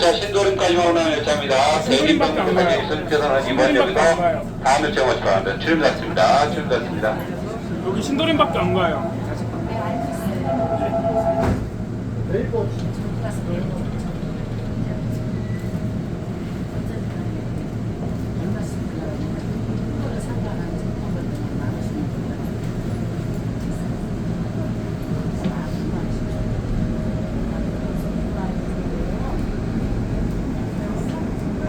자, 신도림까지만 오는 열차입니다. 가요. 대기병까지 선께서는 이번 역에서. 다음 열차 오시기 바랍니다. 출입 닫습니다. 출입 닫습니다. 여기 신도림밖에 안 가요. 다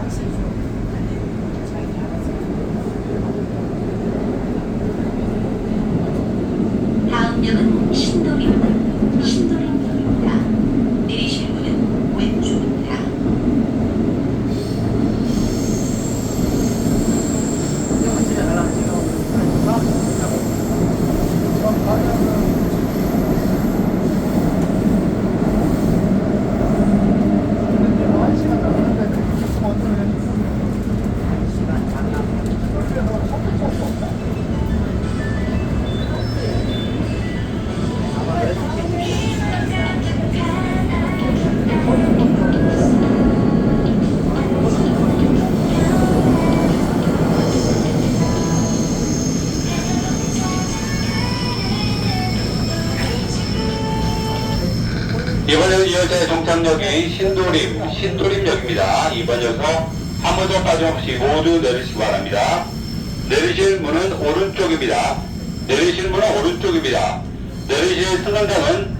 음 이번에 이 열차의 종착역이 신도림, 신도림역입니다. 이번 역에서 아무도 빠짐없이 모두 내리시기 바랍니다. 내리실 문은 오른쪽입니다. 내리실 문은 오른쪽입니다. 내리실 승강장은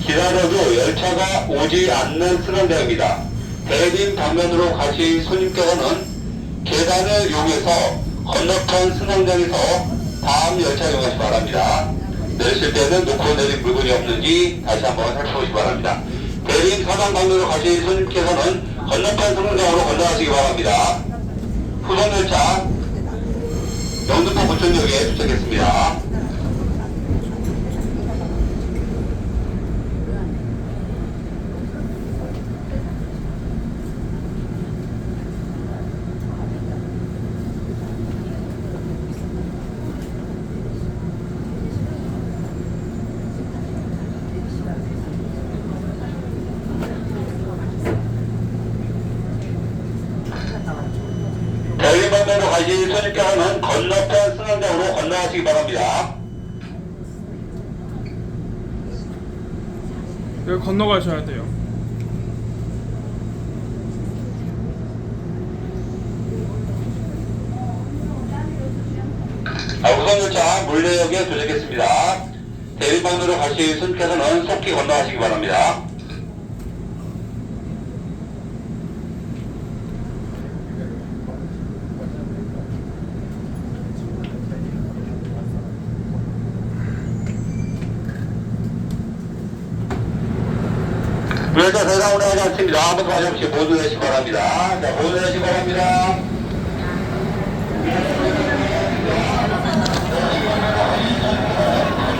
기다려도 열차가 오지 않는 승강장입니다. 대림 방면으로 가실 손님께서는 계단을 이용해서 건너편 승강장에서 다음 열차 이용하시기 바랍니다. 내리실 때는 놓고 내린 물건이 없는지 다시 한번 살펴보시기 바랍니다. 대림 서강 방면으로 가실 손님께서는 건너편 승강장으로 건너가시기 바랍니다. 후속 열차 영등포 부천역에 도착했습니다. 대림 방면으로 가실 손님께서는 건너편 승강장으로 건너가시기 바랍니다. 여기 건너가셔야 돼요. 아, 우선 열차 물레역에 도착했습니다. 대림방도로 가실 손께서는 속히 건너가시기 바랍니다. 더 이상 운행하지 않습니다. 관심 없이 모두 내시기 바랍니다. 자, 모두 내시기 바랍니다.